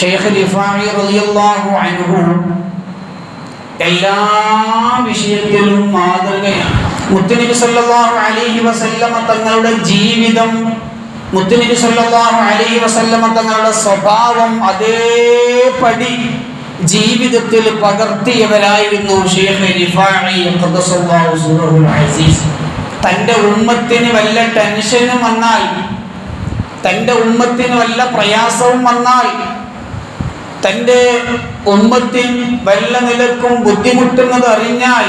ഷെയ്ഖ് റളിയല്ലാഹു അൻഹു എല്ലാ വിഷയത്തിലും മാതൃകയാണ്. മുത്തുനബി സല്ലല്ലാഹു അലൈഹി വസല്ലമ തങ്ങളുടെ ജീവിതം മുത്തുനബി സല്ലല്ലാഹു അലൈഹി വസല്ലമ തങ്ങളുടെ സ്വഭാവം അതേപടി ജീവിതത്തിൽ പകർത്തിയവരായിരുന്നു ഷെയ്ഖ് സൂറഹുൽ അസീസ്. തന്റെ ഉമ്മത്തിന് വല്ല ടെൻഷനും വന്നാൽ തന്റെ ഉമ്മത്തിന് വല്ല പ്രയാസവും വന്നാൽ തന്റെ ഉമ്മത്തിൽ വല്ല നിലക്കും ബുദ്ധിമുട്ടുന്നത് അറിഞ്ഞാൽ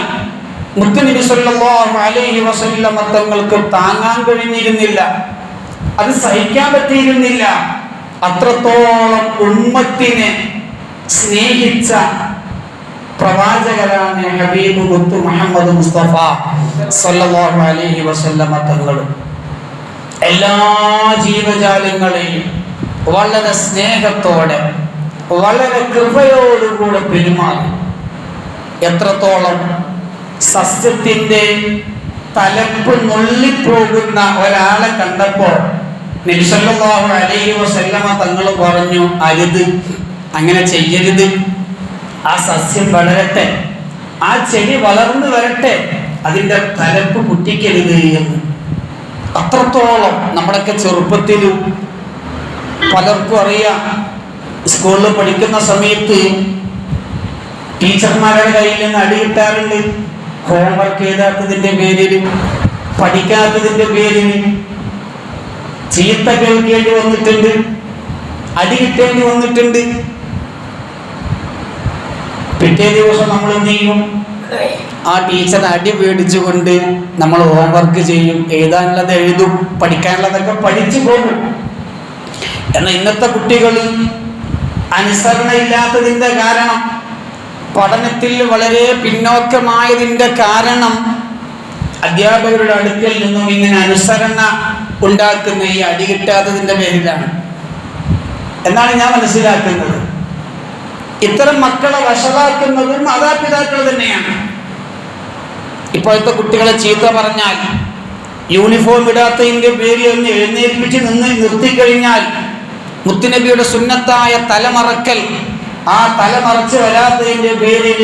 മുത്തുനബി സല്ലല്ലാഹു അലൈഹി വസല്ലമ തങ്ങൾക്ക് താങ്ങാൻ കഴിഞ്ഞിരുന്നില്ല. അത് സഹിക്കാൻ പറ്റിയിരുന്നില്ല. അത്രത്തോളം ഉമ്മത്തിനെ സ്നേഹിച്ച പ്രവാചകരാണ് ഹബീബ് മുത്തു മുഹമ്മദ് മുസ്തഫ സല്ലല്ലാഹു അലൈഹി വസല്ലമ തങ്ങൾ. എല്ലാ ജീവജാലങ്ങളെയും വളരെ സ്നേഹത്തോടെ വളരെ കൃപയോടുകൂടെ പെരുമാറി. എത്രത്തോളം സസ്യത്തിന്റെ തലപ്പ് നുള്ളിപ്പോകുന്ന ഒരാളെ കണ്ടപ്പോൾ നിമിഷല്ലാഹു അലൈഹി വസല്ലമ തങ്ങൾ പറഞ്ഞു അരുത് അങ്ങനെ ചെയ്യരുത്. ആ സസ്യം വളരട്ടെ ആ ചെടി വളർന്നു വരട്ടെ അതിന്റെ തലപ്പ് പൊട്ടിക്കരുത് എന്ന്. അത്രത്തോളം നമ്മുടെയൊക്കെ ചെറുപ്പത്തിലും പലർക്കും അറിയാം സ്കൂളിൽ പഠിക്കുന്ന സമയത്ത് ടീച്ചർമാരുടെ കയ്യിൽ നിന്ന് അടി കിട്ടാറുണ്ട് ഹോംവർക്ക് ചെയ്താത്തതിന്റെ പേരിൽ പഠിക്കാത്തതിന്റെ പേരിൽ ചീത്ത കേൾക്കേണ്ടി വന്നിട്ടുണ്ട്. അടി കിട്ടേണ്ടി വന്നിട്ടുണ്ട്. പിറ്റേ ദിവസം നമ്മൾ എന്ത് ചെയ്യും? ആ ടീച്ചർ അടി പേടിച്ചുകൊണ്ട് നമ്മൾ ഹോംവർക്ക് ചെയ്യും. എഴുതാനുള്ളത് എഴുതും പഠിക്കാനുള്ളതൊക്കെ പഠിച്ചു പോകും. എന്നാൽ ഇന്നത്തെ കുട്ടികൾ അനുസരണ ഇല്ലാത്തതിന്റെ കാരണം പഠനത്തിൽ വളരെ പിന്നോക്കമായതിന്റെ കാരണം അധ്യാപകരുടെ അടുക്കൽ നിന്നും ഇങ്ങനെ അനുസരണ ഉണ്ടാക്കുന്ന ഈ അടി കിട്ടാത്തതിന്റെ പേരിലാണ്. എന്നാണ് ഞാൻ മനസ്സിലാക്കുന്നത്. ഇത്തരം മക്കളെ വഷളാക്കുന്നതും മാതാപിതാക്കൾ തന്നെയാണ്. ഇപ്പോഴത്തെ കുട്ടികളെ ചീത്ത പറഞ്ഞാൽ യൂണിഫോം ഇടാത്തതിന്റെ പേരിൽ ഒന്ന് എഴുന്നേൽപ്പിച്ച് നിന്ന് നിർത്തിക്കഴിഞ്ഞാൽ മുത്തുനബിയുടെ സുന്നത്തായ തലമറക്കൽ. ആ തലമറച്ച് വരാത്തതിന്റെ പേരിൽ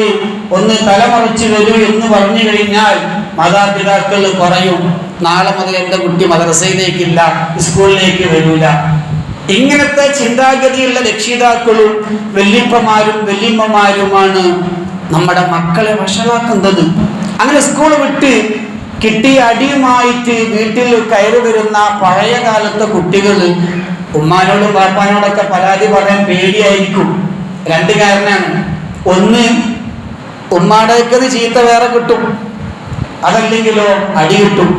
ഒന്ന് തലമറച്ച് വരൂ എന്ന് പറഞ്ഞു കഴിഞ്ഞാൽ മാതാപിതാക്കൾ പറയും നാളെ മുതൽ എന്റെ കുട്ടി മദ്രസയിലേക്കില്ല സ്കൂളിലേക്ക് വരൂല. ഇങ്ങനത്തെ ചിന്താഗതിയുള്ള രക്ഷിതാക്കളും വല്യപ്പമാരും വല്യമ്മമാരുമാണ് നമ്മുടെ മക്കളെ വഷളാക്കുന്നത്. അങ്ങനെ സ്കൂൾ വിട്ട് കിട്ടിയ അടിയുമായിട്ട് വീട്ടിൽ കയറി വരുന്ന പഴയ കാലത്തെ കുട്ടികൾ ഉമ്മാനോടും പാപ്പാനോടൊക്കെ പരാതി പറയാൻ പേടിയായിരിക്കും. രണ്ട് കാരണമാണ് ഒന്ന് ഉമ്മാടേക്കത് ചീത്ത വേറെ കിട്ടും. അതല്ലെങ്കിലോ അടി കിട്ടും.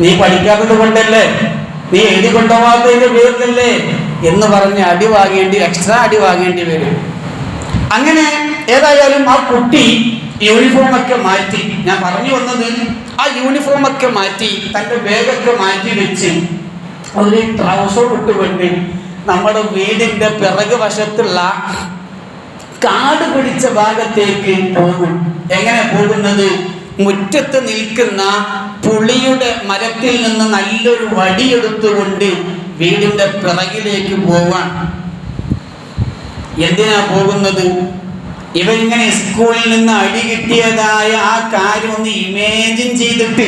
നീ പഠിക്കാത്തത് കൊണ്ടല്ലേ? നീ എഴുതി കൊണ്ടുപോകാത്തതിന്റെ പേരിലല്ലേ? എന്ന് പറഞ്ഞ് അടി വാങ്ങേണ്ടി എക്സ്ട്രാ അടി വാങ്ങേണ്ടി വരും. അങ്ങനെ ഏതായാലും ആ കുട്ടി യൂണിഫോമൊക്കെ മാറ്റി. ഞാൻ പറഞ്ഞു വന്നത് ആ യൂണിഫോമൊക്കെ മാറ്റി തന്റെ ബാഗൊക്കെ മാറ്റി വെച്ച് ഒരു ട്രൗസർ ഇട്ടുകൊണ്ട് നമ്മുടെ വീടിന്റെ പിറകു വശത്തുള്ള കാട് പിടിച്ച ഭാഗത്തേക്ക് പോകും. എങ്ങനെ പോകുന്നത്? മുറ്റത്ത് നിൽക്കുന്ന പുളിയുടെ മരത്തിൽ നിന്ന് നല്ലൊരു വടിയെടുത്തുകൊണ്ട് വീടിന്റെ പിറകിലേക്ക് പോവാൻ എന്തിനാ പോകുന്നത്? ഇവരിങ്ങനെ സ്കൂളിൽ നിന്ന് അടി കിട്ടിയതായ ആ കാര്യം ഒന്ന് ഇമേജിൻ ചെയ്തിട്ട്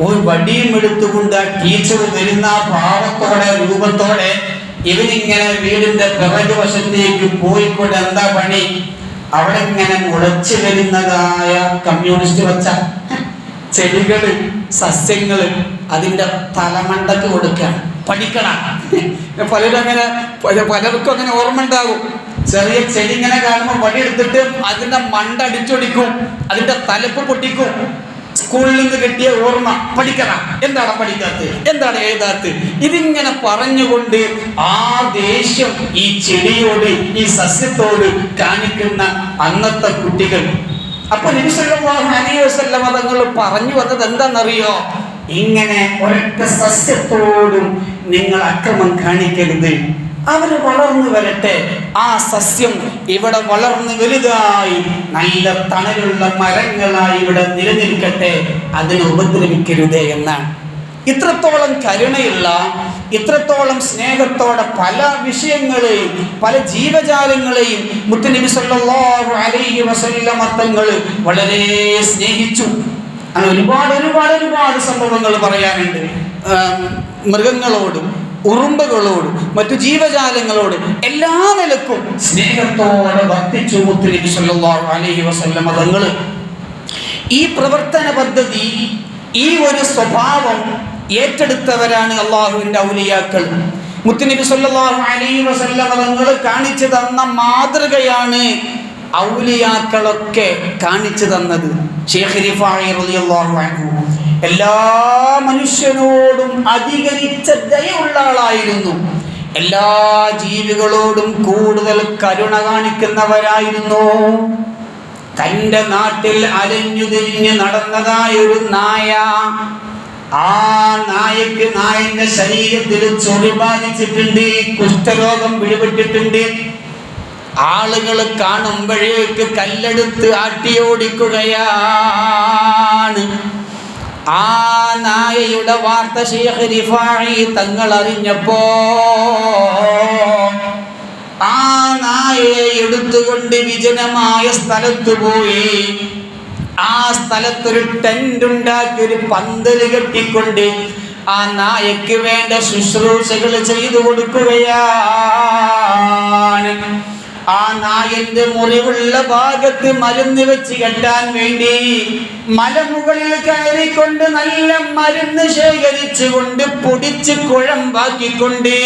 ഒരു വടിയും എടുത്തുകൊണ്ട് ടീച്ചർ വരുന്ന ഭാവത്തോടെ രൂപത്തോടെ ഇവരിങ്ങനെ വീടിന്റെ പിറകു വശത്തേക്ക് പോയിക്കൊണ്ട് എന്താ പണി? അവിടെ ഇങ്ങനെ മുളച്ചു വരുന്നതായ കമ്മ്യൂണിസ്റ്റ് വച്ച ചെടികൾ സസ്യങ്ങൾ അതിന്റെ തലമണ്ടക്ക് കൊടുക്കണം പഠിക്കണം. പലരും അങ്ങനെ പല- പലർക്കും അങ്ങനെ ഓർമ്മ ഉണ്ടാകും ചെറിയ ചെടി ഇങ്ങനെ കാണുമ്പോൾ വടിയെടുത്തിട്ട് അതിന്റെ മണ്ട അടിച്ചൊടിക്കും അതിന്റെ തലപ്പ് പൊട്ടിക്കും. സ്കൂളിൽ നിന്ന് കിട്ടിയ ഓർമ്മ പഠിക്കണം. എന്താണ് പഠിക്കാത്ത എന്താണ് എഴുതാത്ത ഇതിങ്ങനെ പറഞ്ഞുകൊണ്ട് ആ ദേഷ്യം ഈ ചെടിയോട് ഈ സസ്യത്തോട് കാണിക്കുന്ന അന്നത്തെ കുട്ടികൾ. അപ്പൊ നബിസല്ലാഹു തങ്ങൾ പറഞ്ഞു വന്നത് എന്താണെന്നറിയോ? ഇങ്ങനെ ഒരൊറ്റ സസ്യത്തോടും നിങ്ങൾ അക്രമം കാണിക്കരുത്. അവർ വളർന്നു വരട്ടെ. ആ സസ്യം ഇവിടെ വളർന്ന് വലുതായി നല്ല തണലുള്ള മരങ്ങളായി ഇവിടെ നിലനിൽക്കട്ടെ. അതിനെ ഉപദ്രവിക്കരുതേ എന്നാണ്. ഇത്രത്തോളം കരുണയുള്ള ഇത്രത്തോളം സ്നേഹത്തോടെ പല വിഷയങ്ങളെയും പല ജീവജാലങ്ങളെയും മുത്തുനബി സല്ലല്ലാഹു അലൈഹി വസല്ലമ തങ്ങൾ വളരെ സ്നേഹിച്ചു. അങ്ങനെ ഒരുപാട് ഒരുപാട് ഒരുപാട് സംഭവങ്ങൾ പറയാനുണ്ട്. മൃഗങ്ങളോടും ഉറുമ്പുകളോടും മറ്റു ജീവജാലങ്ങളോട് എല്ലാ നിലക്കും സ്നേഹത്തോടെ വർത്തിച്ചു മുത്തുനബി സല്ലല്ലാഹു അലൈഹി വസല്ലം ഈ പ്രവർത്തന പദ്ധതി ഈ ഒരു സ്വഭാവം ഏറ്റെടുത്തവരാണ് അള്ളാഹുവിന്റെ ഔലിയാക്കൾ. മുത്തുനബി സല്ലല്ലാഹു അലൈഹി വസല്ലം തങ്ങൾ കാണിച്ചു തന്ന മാതൃകയാണ് ഔലിയാക്കളൊക്കെ കാണിച്ചു തന്നത്. ഷേഖ് റളിയല്ലാഹു അൻഹു. എല്ലാ മനുഷ്യനോടും അധികരിച്ച ദയുള്ള ആളായിരുന്നു. എല്ലാ ജീവികളോടും കൂടുതൽ കരുണ കാണിക്കുന്നവരായിരുന്നു. തന്റെ നാട്ടിൽ അലഞ്ഞു തിരിഞ്ഞ് നടന്നതായ ഒരു നായ. ആ നായക്ക് നായന്റെ ശരീരത്തിൽ ചൊറി ബാധിച്ചിട്ടുണ്ട് കുഷ്ഠരോഗം പിടിപെട്ടിട്ടുണ്ട്. ആളുകൾ കാണുമ്പോഴേക്ക് കല്ലെടുത്ത് ആട്ടിയോടിക്കുകയാണ്. ആ നായയുടെ വാർത്ത ഷെയ്ഖ് റിഫായി തങ്ങൾ അറിഞ്ഞപ്പോ ആ നായയെ എടുത്തുകൊണ്ട് വിജനമായ സ്ഥലത്ത് പോയി. ആ സ്ഥലത്തൊരു ടെന്റ് ഉണ്ടാക്കി ഒരു പന്തൽ കെട്ടിക്കൊണ്ട് ആ നായക്ക് വേണ്ട ശുശ്രൂഷകൾ ചെയ്തു കൊടുക്കുകയാണ്. ആ നായന്റെ മുറിവുള്ള ഭാഗത്ത് മരുന്ന് വെച്ച് കെട്ടാൻ വേണ്ടി മലമുകളിൽ കയറിക്കൊണ്ട് നല്ല മരുന്ന് ശേഖരിച്ചുകൊണ്ട് പൊടിച്ച് കുഴമ്പാക്കിക്കൊണ്ട്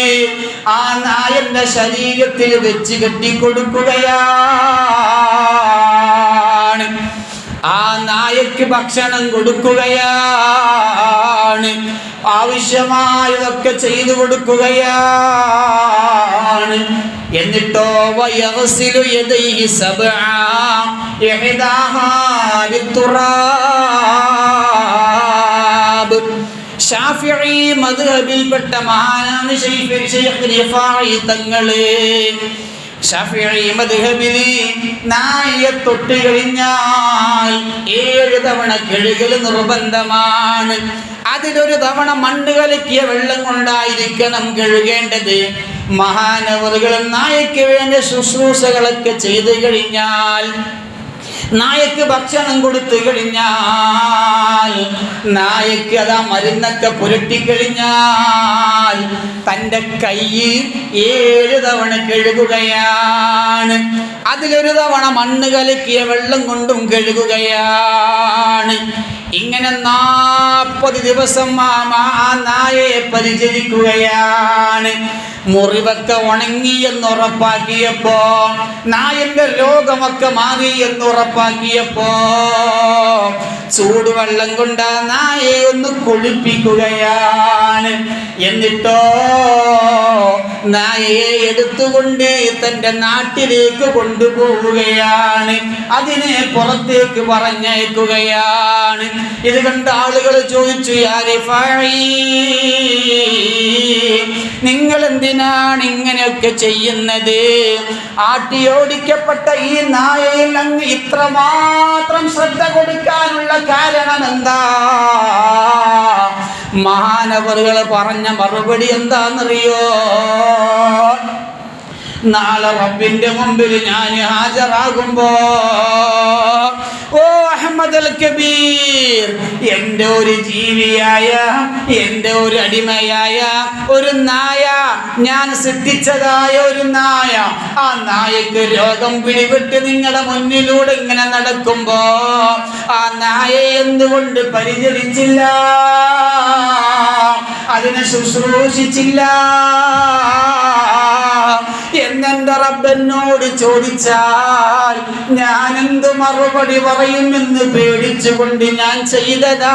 ആ നായന്റെ ശരീരത്തിൽ വെച്ച് കെട്ടിക്കൊടുക്കുകയാണ്. ആ നായക്ക് ഭക്ഷണം കൊടുക്കുകയാണ്. ആവശ്യമായതൊക്കെ ചെയ്തു കൊടുക്കുകയാണ്. എന്നിട്ടോ വയവസിലു യദൈഹി സബഅ ഇഹ്ദാഹാ ലിത്തുറാബ് ഷാഫിഈ മദ്ഹബിൽപ്പെട്ട മഹാനാണ് ശൈഖ് ശൈഖ് തങ്ങൾ. നായയെ തൊട്ട് കഴിഞ്ഞാൽ ഏഴ് തവണ കെഴുകൽ നിർബന്ധമാണ്. അതിലൊരു തവണ മണ്ണ് കലക്കിയ വെള്ളം കൊണ്ടായിരിക്കണം കഴുകേണ്ടത്. മഹാനവറുകൾ നായയ്ക്ക് വേണ്ട ശുശ്രൂഷകളൊക്കെ ചെയ്തു കഴിഞ്ഞാൽ നായക്ക് ഭക്ഷണം കൊടുത്തു കഴിഞ്ഞാൽ നായക്ക് അതാ മരുന്നൊക്കെ പുരട്ടി തന്റെ കൈ ഏഴ് തവണ കഴുകുകയാണ്. അതിലൊരു തവണ മണ്ണ് കലക്കിയ വെള്ളം കൊണ്ടും കഴുകുകയാണ്. ഇങ്ങനെ നാൽപ്പത് ദിവസം ആ നായയെ പരിചരിക്കുകയാണ്. മുറിവൊക്കെ ഉണങ്ങി എന്ന് ഉറപ്പാക്കിയപ്പോ നായന്റെ രോഗമൊക്കെ മാറി എന്ന് ഉറപ്പാക്കിയപ്പോ ചൂടുവെള്ളം കൊണ്ട് ആ നായയെ ഒന്ന് കുളിപ്പിക്കുകയാണ്. എന്നിട്ടോ നായയെ എടുത്തുകൊണ്ട് തന്റെ നാട്ടിലേക്ക് കൊണ്ടുപോവുകയാണ്. അതിനെ പുറത്തേക്ക് പറഞ്ഞയക്കുകയാണ്. ഇത് കണ്ട ആളുകൾ ചോദിച്ചു "യാ നിങ്ങൾ നിങ്ങൾ എന്തിനാണ് ഇങ്ങനെയൊക്കെ ചെയ്യുന്നത്. ആട്ടിയോടിക്കപ്പെട്ട ഈ നായയിൽ അങ്ങ് ഇത്രമാത്രം ശ്രദ്ധ കൊടുക്കാനുള്ള കാരണം എന്താ മഹാനവറുകൾ പറഞ്ഞ മറുപടി എന്താണെന്നറിയോ? നാളെ റബ്ബിന്റെ മുമ്പിൽ ഞാൻ ഹാജരാകുമ്പോ ഓ അഹമ്മദ് അൽ കബീർ എന്റെ ഒരു ജീവിയായ എന്റെ ഒരു അടിമയായ ഒരു നായ ഞാൻ സൃഷ്ടിച്ചതായ ഒരു നായ ആ നായക്ക് രോഗം പിടിപെട്ട് നിങ്ങളുടെ മുന്നിലൂടെ ഇങ്ങനെ നടക്കുമ്പോ ആ നായയെ എന്തുകൊണ്ട് പരിചരിച്ചില്ല? അതിനെ ശുശ്രൂഷിച്ചില്ല? എന്നെന്റെ റബ്ബനോട് ചോദിച്ചാൽ ഞാൻ എന്ത് മറുപടി പറയുമെന്ന് പേടിച്ചുകൊണ്ട് ഞാൻ ചെയ്തതാണ്.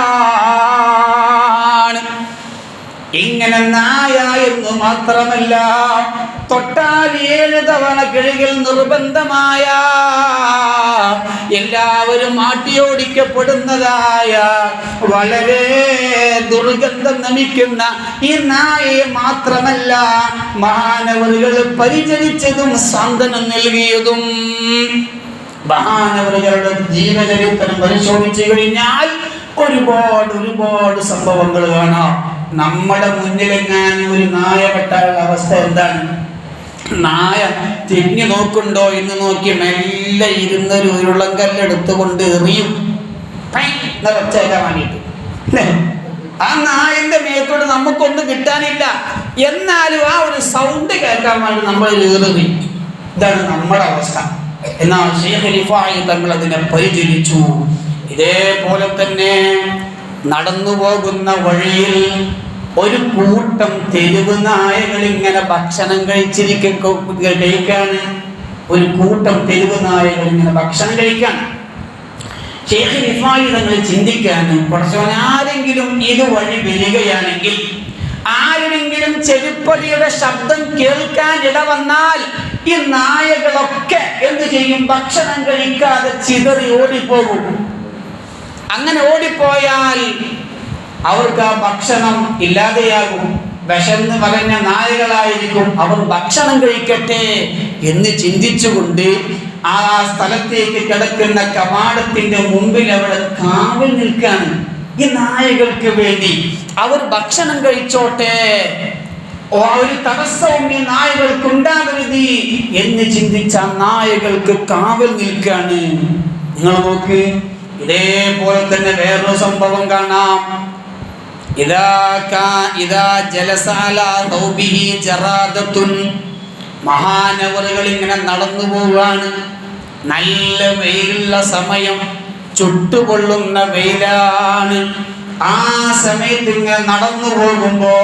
ഇങ്ങനെ നായ എന്ന് മാത്രമല്ല തൊട്ടാൽ ഏഴ് തവണ കിഴികൾ നിർബന്ധമായ എല്ലാവരും ആട്ടിയോടിക്കപ്പെടുന്നതായ വളരെ ദുർഗന്ധം നമിക്കുന്ന ഈ നായയെ മാത്രമല്ല മാനവറുകൾ പരിചരിച്ചതും സാന്ത്വനം നൽകിയതും മഹാനവറുകളുടെ ജീവചരിത്രം പരിശോധിച്ചു കഴിഞ്ഞാൽ ഒരുപാട് ഒരുപാട് സംഭവങ്ങൾ കാണാം. നമ്മുടെ മുന്നിലെങ്ങാനും ഒരു നായ പെട്ടാലുള്ള അവസ്ഥ എന്താണ്? നായ തിരിഞ്ഞു നോക്കുണ്ടോ എന്ന് നോക്കി മെല്ലെ ഇരുന്ന് ഒരു ഉരുളം കല്ലെടുത്തുകൊണ്ട് എറിയും. നിറച്ചേക്കാൻ വേണ്ടിയിട്ട്? ആ നായന്റെ മേത്തോട് നമുക്കൊന്നും കിട്ടാനില്ല. എന്നാലും ആ ഒരു സൗണ്ട് കേൾക്കാൻ വേണ്ടി നമ്മൾ ഏറി. ഇതാണ് നമ്മുടെ അവസ്ഥ. എന്നാൽ ഷെയ്ഖ് റിഫായി തങ്ങൾ അതിനെ പരിചരിച്ചു. ഇതേപോലെ തന്നെ നടന്നു പോകുന്ന വഴിയിൽ ഒരു കൂട്ടം തെരുവ് നായകൾ ഇങ്ങനെ ഭക്ഷണം കഴിച്ചിരിക്ക കഴിക്കാണ്. ഒരു കൂട്ടം തെരുവ് നായകൾ ഇങ്ങനെ ഭക്ഷണം കഴിക്കാണ്. ഷേഖ് റിഫായി തങ്ങൾ ചിന്തിക്കാനും കുറച്ചവൻ ആരെങ്കിലും ഇതുവഴി വരികയാണെങ്കിൽ ആരുടെങ്കിലും ചെരുപ്പടിയുടെ ശബ്ദം കേൾക്കാൻ ഇട വന്നാൽ ഈ നായകളൊക്കെ എന്ത് ചെയ്യും? ഭക്ഷണം കഴിക്കാതെ ചിതറി ഓടിപ്പോകും. അങ്ങനെ ഓടിപ്പോയാൽ അവർക്ക് ആ ഭക്ഷണം ഇല്ലാതെയാകും. വിശന്ന് വരഞ്ഞ നായകളായിരിക്കും അവർ ഭക്ഷണം കഴിക്കട്ടെ എന്ന് ചിന്തിച്ചുകൊണ്ട് ആ സ്ഥലത്തേക്ക് കിടക്കുന്ന കവാടത്തിന്റെ മുമ്പിൽ അവിടെ കാവൽ നിൽക്കാണ് ഈ നായകൾക്ക് വേണ്ടി അവർ ഭക്ഷണം കഴിച്ചോട്ടെ. ഒരു തടസ്സവും ഈ നായകൾക്ക് ഉണ്ടാകരുത് എന്ന് ചിന്തിച്ച നായകൾക്ക് കാവൽ നിൽക്കാണ് നിങ്ങൾ നോക്ക്. ഇതേപോലെ തന്നെ വേറൊരു സംഭവം കാണാം. മഹാനവറുകൾ ഇങ്ങനെ നടന്നു പോവാണ് നല്ല വെയിലുള്ള സമയം ചുട്ടുകൊള്ളുന്ന വെയിലാണ്. ആ സമയത്ത് ഇങ്ങനെ നടന്നു പോകുമ്പോ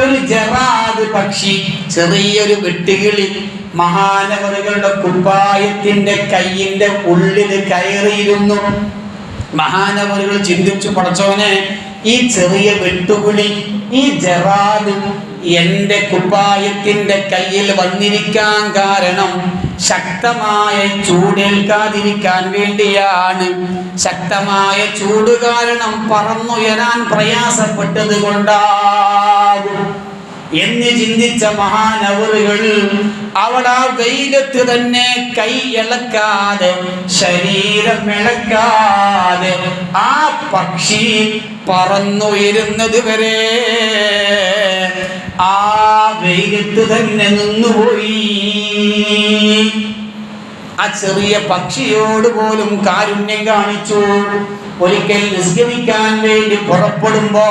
ഒരു ജറാദ് പക്ഷി ചെറിയൊരു വെട്ടുകിളി മഹാനവറുകളുടെ കുപ്പായത്തിന്റെ കയ്യിന്റെ ഉള്ളിൽ കയറിയിരുന്നു. മഹാനവറുകൾ ചിന്തിച്ചു പടച്ചോനെ ഈ ചെറിയ വെട്ടുകുളി ഈ ജറാദ് എന്റെ കുപ്പായത്തിന്റെ കയ്യിൽ വന്നിരിക്കാൻ കാരണം ശക്തമായ ചൂടേൽക്കാതിരിക്കാൻ വേണ്ടിയാണ്. ശക്തമായ ചൂട് കാരണം പറന്നുയരാൻ പ്രയാസപ്പെട്ടത് കൊണ്ടാകും എന്ന് ചിന്തിച്ച മഹാനവറുകൾ അവൾ ആ വെയിലത്ത് തന്നെ കൈ ഇളക്കാതെ ശരീരം ഇളക്കാതെ ആ പക്ഷി പറന്നുയരുന്നത് വരെ ആ വെയിലത്ത് തന്നെ നിന്നുപോയി. ആ ചെറിയ പക്ഷിയോട് പോലും കാരുണ്യം കാണിച്ചു. ഒരിക്കൽ നിസ്കരിക്കാൻ വേണ്ടി പുറപ്പെടുമ്പോ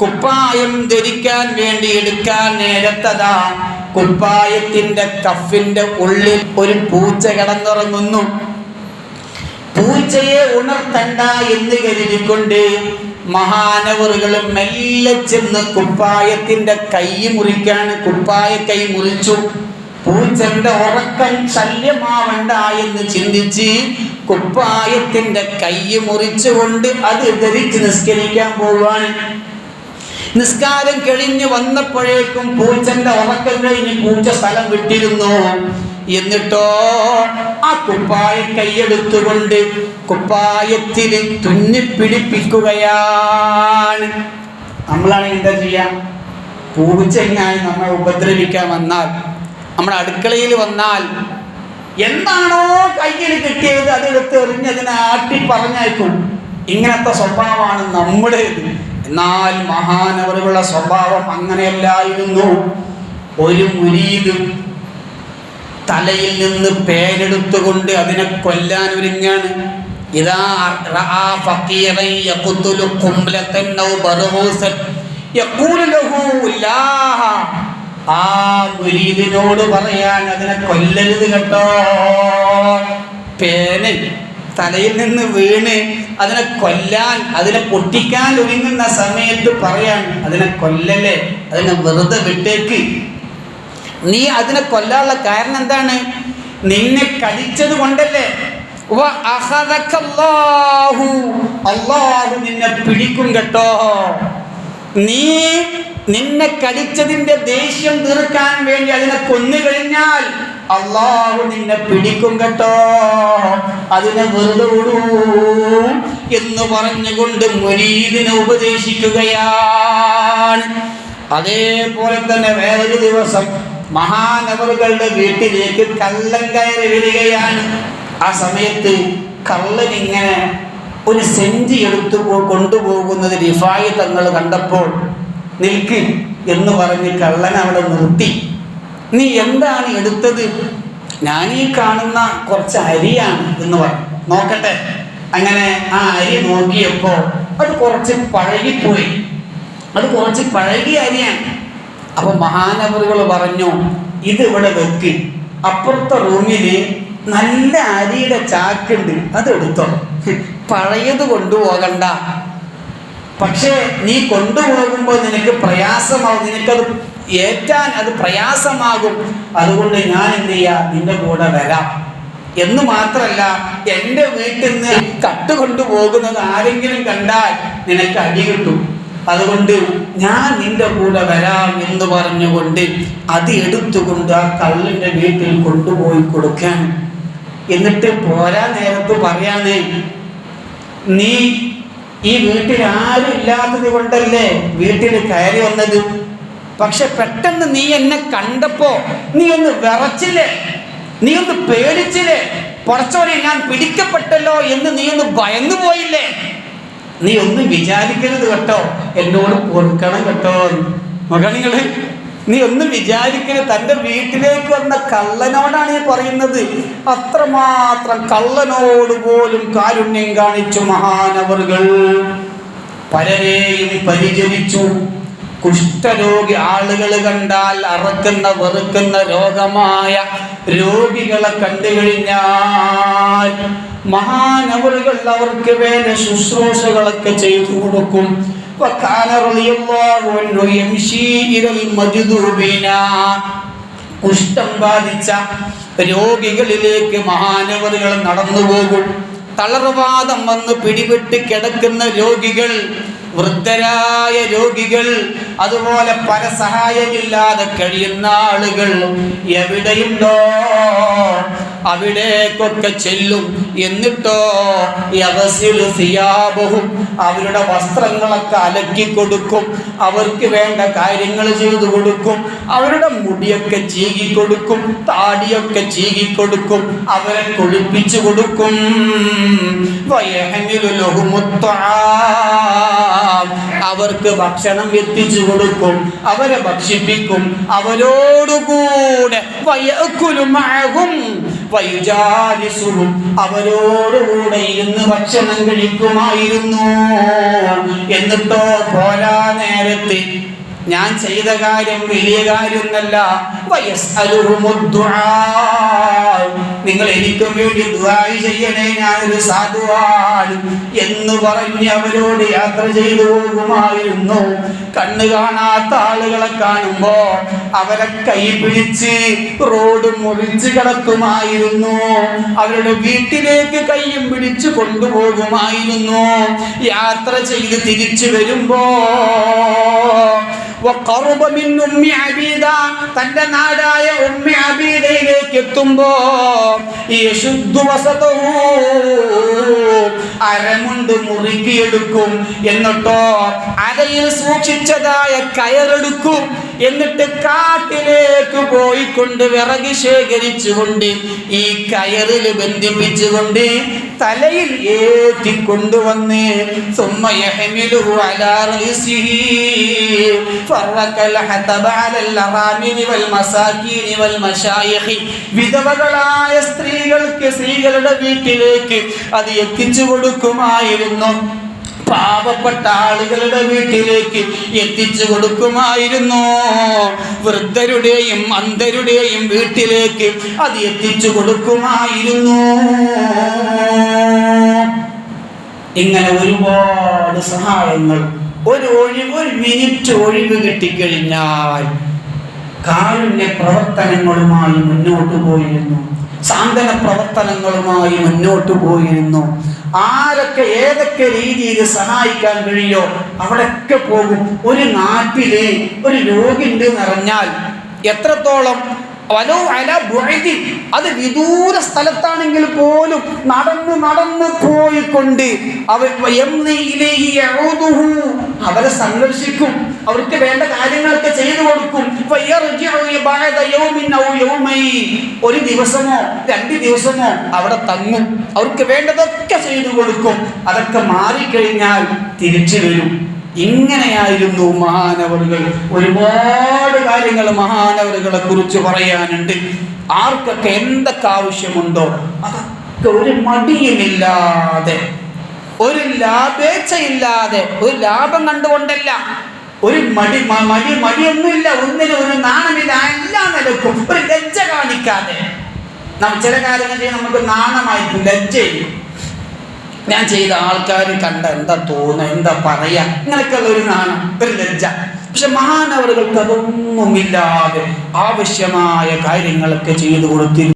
കുപ്പായം ധരിക്കാൻ വേണ്ടി എടുക്കാൻ നേരത്തതാ കുപ്പായത്തിന്റെ കഫിന്റെ ഉള്ളിൽ ഒരു പൂച്ച കിടന്നുറങ്ങുന്നു. പൂച്ചയെ ഉണർത്തണ്ട എന്ന് കരുതിക്കൊണ്ട് മഹാനവറുകൾ മെല്ലെ ചെന്ന് കുപ്പായത്തിന്റെ കൈ മുറിക്കാണ്. കുപ്പായ കൈ മുറിച്ചു. പൂച്ചന്റെ ഉറക്കം ശല്യമാവണ്ട എന്ന് ചിന്തിച്ച് കുപ്പായത്തിന്റെ കൈ മുറിച്ചുകൊണ്ട് അത് ധരിച്ച് നിസ്കരിക്കാൻ പോവാണ്. നിസ്കാരം കഴിഞ്ഞു വന്നപ്പോഴേക്കും പൂച്ചന്റെ ഉറക്കം കഴിഞ്ഞ് പൂച്ച സ്ഥലം വിട്ടിരുന്നു. എന്നിട്ടോ ആ കുപ്പായ കൈയെടുത്തുകൊണ്ട് കുപ്പായത്തിൽ തുന്നി പിടിപ്പിക്കുകയാണ് നമ്മളാണ് എന്താ ചെയ്യാ? പൂച്ചെങ്ങായി നമ്മളെ ഉപദ്രവിക്കാൻ വന്നാൽ നമ്മുടെ അടുക്കളയിൽ വന്നാൽ എന്താണോ കയ്യിൽ കിട്ടിയത് അതെടുത്ത് എറിഞ്ഞതിനെ ആട്ടി പറഞ്ഞേക്കും ഇങ്ങനത്തെ സ്വഭാവമാണ് നമ്മുടേത്. എന്നാൽ മഹാനവറുകളുടെ സ്വഭാവം അങ്ങനെയല്ലായിരുന്നു. ഒരു മുരീദ് തലയിൽ നിന്ന് പേരെടുത്തുകൊണ്ട് അതിനെ കൊല്ലാൻ ഒരുങ്ങാണ്. ഇതാ ആ മുരീദിനോട് പറയാൻ അതിനെ കൊല്ലരുത് കേട്ടോ. പേന് തലയിൽ നിന്ന് വീണ് അതിനെ കൊല്ലാൻ അതിനെ പൊട്ടിക്കാൻ ഒരുങ്ങുന്ന സമയത്ത് പറയാൻ അതിനെ കൊല്ലല്ലേ? അതിനെ വെറുതെ വിട്ടേക്ക്. നീ അതിനെ കൊല്ലാനുള്ള കാരണം എന്താണ്? നിന്നെ കടിച്ചത് കൊണ്ടല്ലേ? അള്ളാഹു നിന്നെ പിടിക്കും കേട്ടോ. നീ നിന്നെ കടിച്ചതിന്റെ ദേഷ്യം തീർക്കാൻ വേണ്ടി അതിനെ കൊന്നു കഴിഞ്ഞാൽ അള്ളാഹു നിന്നെ പിടിക്കും കേട്ടോ. അതിനെ വെറുതെ വിടൂ എന്ന് പറഞ്ഞുകൊണ്ട് മുരീദിനെ ഉപദേശിക്കുകയാണ്. അതേപോലെ തന്നെ വേറൊരു ദിവസം മഹാനവറുകളുടെ വീട്ടിലേക്ക് കള്ളൻ കയറി വരികയാണ്. ആ സമയത്ത് കള്ളൻ ഇങ്ങനെ ഒരു സെഞ്ചി എടുത്തു കൊണ്ടുപോകുന്നത് റിഫായി തങ്ങൾ കണ്ടപ്പോൾ നിൽക്ക് എന്ന് പറഞ്ഞ് കള്ളൻ അവിടെ നിർത്തി. നീ എന്താണ് എടുത്തത്? ഞാൻ ഈ കാണുന്ന കുറച്ച് അരിയാണ് എന്ന് പറഞ്ഞു. നോക്കട്ടെ. അങ്ങനെ ആ അരി നോക്കിയപ്പോ അത് കുറച്ച് പഴകിപ്പോയി. അത് കുറച്ച് പഴകിയ അരിയാണ്. അപ്പൊ മഹാനവറുകൾ പറഞ്ഞു ഇത് ഇവിടെ വെക്ക്. അപ്പുറത്തെ റൂമിൽ നല്ല അരിയുടെ ചാക്കുണ്ട്. അത് എടുത്തോ. പഴയത് കൊണ്ടുപോകണ്ട. പക്ഷേ നീ കൊണ്ടുപോകുമ്പോൾ നിനക്ക് പ്രയാസമാവും. നിനക്കത് ഏറ്റാൻ അത് പ്രയാസമാകും. അതുകൊണ്ട് ഞാൻ എന്ത് ചെയ്യാ? നിന്റെ കൂടെ വരാം. എന്ന് മാത്രല്ല എന്റെ വീട്ടിൽ നിന്ന് കട്ടുകൊണ്ടുപോകുന്നത് ആരെങ്കിലും കണ്ടാൽ നിനക്ക് അടി കിട്ടും. അതുകൊണ്ട് ഞാൻ നിന്റെ കൂടെ വരാം എന്ന് പറഞ്ഞുകൊണ്ട് അത് എടുത്തുകൊണ്ട് ആ കള്ളിന്റെ വീട്ടിൽ കൊണ്ടുപോയി കൊടുക്കാൻ. എന്നിട്ട് പോരാ നേരത്ത് പറയാനേ നീ ഈ വീട്ടിൽ ആരും ഇല്ലാത്തത് കൊണ്ടല്ലേ വീട്ടിൽ കയറി വന്നത്? പക്ഷെ പെട്ടെന്ന് നീ എന്നെ കണ്ടപ്പോ നീ ഒന്ന് വിറച്ചില്ലേ? നീ ഒന്ന് പേടിച്ചില്ലേ? പുറച്ചോനെ ഞാൻ പിടിക്കപ്പെട്ടല്ലോ എന്ന് നീ ഒന്ന് ഭയന്നു പോയില്ലേ? നീ ഒന്ന് വിചാരിക്കരുത് കേട്ടോ. എന്നോട് പൊറുക്കണം കേട്ടോ. മകണികൾ നീ ഒന്ന് വിചാരിക്കണ തന്റെ വീട്ടിലേക്ക് വന്ന കള്ളനോടാണ് ഈ പറയുന്നത്. അത്രമാത്രം കള്ളനോട് പോലും കാരുണ്യം കാണിച്ചു മഹാനവറുകൾ. പലരെയും പരിചരിച്ചു. കുഷ്ഠരോഗി ആളുകൾ കണ്ടാൽ അറക്കുന്ന വെറുക്കുന്ന രോഗമായ രോഗികളെ കണ്ടു കഴിഞ്ഞാൽ മഹാനവറുകൾ അവർക്ക് വേണ്ട ശുശ്രൂഷകളൊക്കെ ചെയ്തു കൊടുക്കും. وكان رضي الله عنه يمشي إلى المجذوبين കുഷ്ഠം ബാധിച്ച രോഗികളിലേക്ക് മഹാനവറുകൾ നടന്നു പോകും തളർവാദം വന്ന് പിടിപെട്ട് കിടക്കുന്ന രോഗികൾ വൃദ്ധരായ രോഗികൾ അതുപോലെ പരസഹായമില്ലാതെ കഴിയുന്ന ആളുകൾ എവിടെയുണ്ടോ അവിടേക്കൊക്കെ ചെല്ലും. എന്നിട്ടോ സിയാബഹും അവരുടെ വസ്ത്രങ്ങളൊക്കെ അലക്കി കൊടുക്കും. അവർക്ക് വേണ്ട കാര്യങ്ങൾ ചെയ്തു കൊടുക്കും. അവരുടെ മുടിയൊക്കെ ചീകി കൊടുക്കും. താടിയൊക്കെ ചീകി കൊടുക്കും. അവരെ കുളിപ്പിച്ചു കൊടുക്കും. അവർക്ക് ഭക്ഷണം എത്തിച്ചു കൊടുക്കും. അവരെ ഭക്ഷിപ്പിക്കും. അവരോടുകൂടെ. അവരോടുകൂടെ ഇരുന്ന് ഭക്ഷണം കഴിക്കുമായിരുന്നു. എന്നിട്ടോ പോരാ നേരത്തെ ഞാൻ ചെയ്ത കാര്യം വലിയ കാര്യമൊന്നല്ല. നിങ്ങൾ എനിക്കും വേണ്ടി ദുരായി ചെയ്യണേ ഞാനൊരു സാധുവാണ് എന്ന് പറഞ്ഞ് അവരോട് യാത്ര ചെയ്തു പോകുമായിരുന്നു. കണ്ണു കാണാത്ത ആളുകളെ കാണുമ്പോ അവരെ കൈ പിടിച്ച് റോഡ് മുറിച്ച് കിടക്കുമായിരുന്നു. അവരുടെ വീട്ടിലേക്ക് കൈയും പിടിച്ച് കൊണ്ടുപോകുമായിരുന്നു. യാത്ര ചെയ്ത് തിരിച്ചു വരുമ്പോ തന്റെ നാടായ ഉമ്മി അബീദയിലേക്ക് എത്തുമ്പോ അരമുണ്ട് മുറുക്കിയെടുക്കും. എന്നിട്ടോ അരയിൽ സൂക്ഷിച്ചതായ കയറെടുക്കും. എന്നിട്ട് കാട്ടിലേക്ക് പോയിക്കൊണ്ട് വിറക് ശേഖരിച്ചുകൊണ്ട് ഈ കയറിൽ ബന്ധിപ്പിച്ചുകൊണ്ട് തലയിൽ ഏറ്റിക്കൊണ്ടുവന്ന് വിധവകളായ സ്ത്രീകൾക്ക് സ്ത്രീകളുടെ വീട്ടിലേക്ക് അത് എത്തിച്ചു കൊടുക്കുമായിരുന്നു. പാവപ്പെട്ട ആളുകളുടെ വീട്ടിലേക്ക് എത്തിച്ചു കൊടുക്കുമായിരുന്നു. വൃദ്ധരുടെയും അന്ധരുടെയും വീട്ടിലേക്ക് അത് എത്തിച്ചു കൊടുക്കുമായിരുന്നു. ഇങ്ങനെ ഒരുപാട് സഹായങ്ങൾ ഒരു ഒഴിവ് ഒരു മിനിറ്റ് ഒഴിവ് കിട്ടിക്കഴിഞ്ഞാൽ കാരുണ്യ പ്രവർത്തനങ്ങളുമായി മുന്നോട്ട് പോയിരുന്നു. സാന്ത്വന പ്രവർത്തനങ്ങളുമായി മുന്നോട്ട് പോയിരുന്നു. ആരൊക്കെ ഏതൊക്കെ രീതിയിൽ സഹായിക്കാൻ കഴിയോ അവിടെയൊക്കെ പോകും. ഒരു നാട്ടിലെ ഒരു രോഗിണ്ട് എന്നറിഞ്ഞാൽ എത്രത്തോളം അത് വിദൂര സ്ഥലത്താണെങ്കിൽ പോലും നടന്ന് നടന്ന് പോയിക്കൊണ്ട് അവർ. അവരെ സന്ദർശിക്കും. അവർക്ക് വേണ്ട കാര്യങ്ങളൊക്കെ ചെയ്തു കൊടുക്കും. ഒരു ദിവസമോ രണ്ട് ദിവസമോ അവിടെ തങ്ങും. അവർക്ക് വേണ്ടതൊക്കെ ചെയ്തു കൊടുക്കും. അതൊക്കെ മാറിക്കഴിഞ്ഞാൽ തിരിച്ചു വരും. ഇങ്ങനെയായിരുന്നു മഹാനവറുകൾ? ഒരുപാട് കാര്യങ്ങൾ മഹാനവറുകളെ കുറിച്ച് പറയാനുണ്ട്. ആർക്കൊക്കെ എന്തൊക്കെ ആവശ്യമുണ്ടോ അതൊക്കെ ഒരു മടിയുമില്ലാതെ ഒരു ലാഭേച്ഛയില്ലാതെ ഒരു ലാഭം കണ്ടുകൊണ്ടല്ല ഒരു മടി മടി മടിയൊന്നുമില്ല. ഒന്നിനും ഒരു നാണമില്ല. എല്ലാ നിലക്കും. ഒരു ലജ്ജ കാണിക്കാതെ. നാം ചില കാര്യങ്ങൾ ചെയ്യാൻ നമുക്ക് നാണമായിരിക്കും ലജ്ജയും ഞാൻ ചെയ്ത ആൾക്കാർ കണ്ട എന്താ തോന്നുക എന്താ പറയാ? ഇങ്ങനെയൊക്കെയുള്ള ഒരു നാണം ഒരു ലജ്ജ. പക്ഷെ മഹാനവറുകൾക്ക് അതൊന്നുമില്ലാതെ ആവശ്യമായ കാര്യങ്ങളൊക്കെ ചെയ്തു കൊടുത്തിരുന്നു.